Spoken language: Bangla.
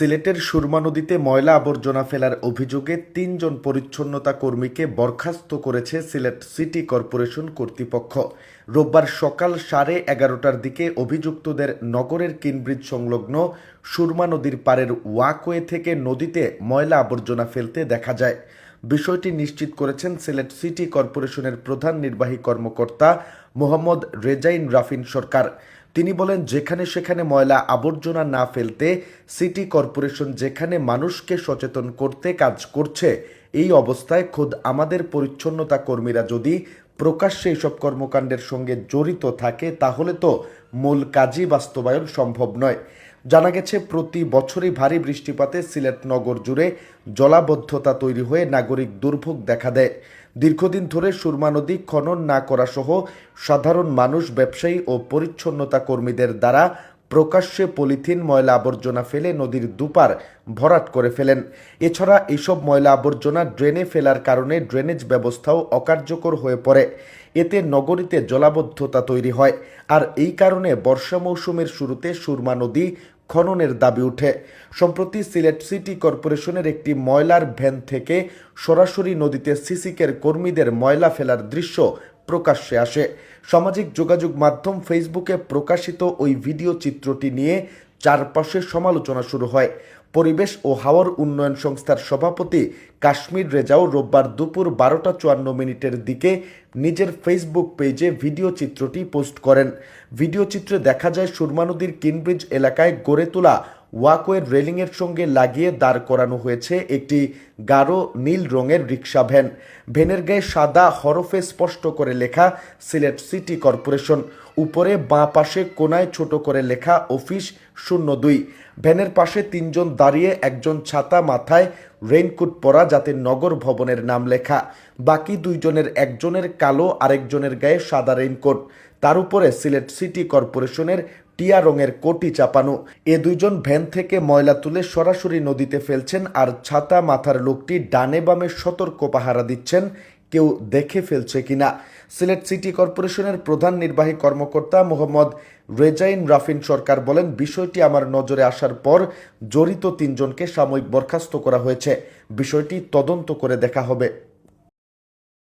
সিলেটের সুরমা নদীতে ময়লা আবর্জনা ফেলার অভিযোগে তিনজন পরিচ্ছন্নতা কর্মীকে বরখাস্ত করেছে সিলেট সিটি কর্পোরেশন কর্তৃপক্ষ। রোববার সকাল সাড়ে এগারোটার দিকে অভিযুক্তদের নগরের কিনব্রিজ সংলগ্ন সুরমা নদীর পাড়ের ওয়াকওয়ে থেকে নদীতে ময়লা আবর্জনা ফেলতে দেখা যায়। বিষয়টি নিশ্চিত করেছেন সিলেট সিটি কর্পোরেশনের প্রধান নির্বাহী কর্মকর্তা মোহাম্মদ রেজাইন রাফিন সরকার। তিনি বলেন, যেখানে সেখানে ময়লা আবর্জনা না ফেলতে, সিটি কর্পোরেশন যেখানে মানুষকে সচেতন করতে কাজ করছে, এই অবস্থায় খোদ আমাদের পরিচ্ছন্নতা কর্মীরা যদি প্রকাশ্যে এইসব কর্মকাণ্ডের সঙ্গে জড়িত থাকে, তাহলে তো মূল কাজই বাস্তবায়ন সম্ভব নয়। জানা গেছে, প্রতি বছরই ভারী বৃষ্টিপাতে সিলেট নগর জুড়ে জলাবদ্ধতা তৈরি হয়ে নাগরিক দুর্ভোগ দেখা দেয়। দীর্ঘদিন ধরে সুরমা নদী খনন না করা সহ সাধারণ মানুষ, ব্যবসায়ী ও পরিচ্ছন্নতা কর্মীদের দ্বারা প্রকাশ্যে পলিথিন, ময়লা আবর্জনা ফেলে নদীর দুপার ভরাট করে ফেলেন। এছাড়া এইসব ময়লা আবর্জনা ড্রেনে ফেলার কারণে ড্রেনেজ ব্যবস্থাও অকার্যকর হয়ে পড়ে। এতে নগরীতে জলাবদ্ধতা তৈরি হয়। আর এই কারণে বর্ষা মৌসুমের শুরুতে সুরমা নদী খননের দাবি উঠে। সম্প্রতি সিলেট সিটি কর্পোরেশনের একটি ময়লার ভ্যান থেকে সরাসরি নদীতে সিসিকের কর্মীদের ময়লা ফেলার দৃশ্য প্রকাশ্যে আসে। সামাজিক যোগাযোগ মাধ্যম ফেসবুকে প্রকাশিত ওই ভিডিও চিত্রটি নিয়ে চারপাশে সমালোচনা শুরু হয়। পরিবেশ ও হাওয়ার উন্নয়ন সংস্থার সভাপতি কাশ্মীর রেজাও রোববার দুপুর বারোটা চুয়ান্ন মিনিটের দিকে নিজের ফেসবুক পেজে ভিডিও চিত্রটি পোস্ট করেন। ভিডিও চিত্রে দেখা যায় সুরমা নদীর কিনব্রিজ এলাকায় গড়ে তোলা ওয়াকওয়ের রেলিংয়ের সঙ্গে লাগিয়ে দাঁড় করানো হয়েছে একটি গাঢ় নীল রঙের রিক্সা ভ্যান। ভ্যানের গায়ে সাদা হরফে স্পষ্ট করে লেখা সিলেট সিটি কর্পোরেশন। উপরে বাঁ পাশে কোনায় ছোট করে লেখা অফিস শূন্য দুই। ভ্যানের পাশে তিনজন দাঁড়িয়ে একজন ছাতা মাথায় রেইনকোট পরা যাতে নগর ভবনের নাম লেখা। বাকি দুইজনের একজনের কালো, আরেকজনের গায়ে সাদা রেইনকোট। তার উপরে সিলেট সিটি কর্পোরেশনের টিয়া রঙের কোটি চাপানো। এ দুইজন ভ্যান থেকে ময়লা তুলে সরাসরি নদীতে ফেলছেন আর ছাতা মাথার লোকটি ডানে বামে সতর্ক পাহারা দিচ্ছেন। কেউ দেখে ফেলছে কিনা। সিলেট সিটি কর্পোরেশনের প্রধান নির্বাহী কর্মকর্তা মোহাম্মদ রেজাইন রাফিন সরকার বলেন, বিষয়টি আমার নজরে আসার পর জড়িত তিনজনকে সাময়িক বরখাস্ত করা হয়েছে। বিষয়টি তদন্ত করে দেখা হবে।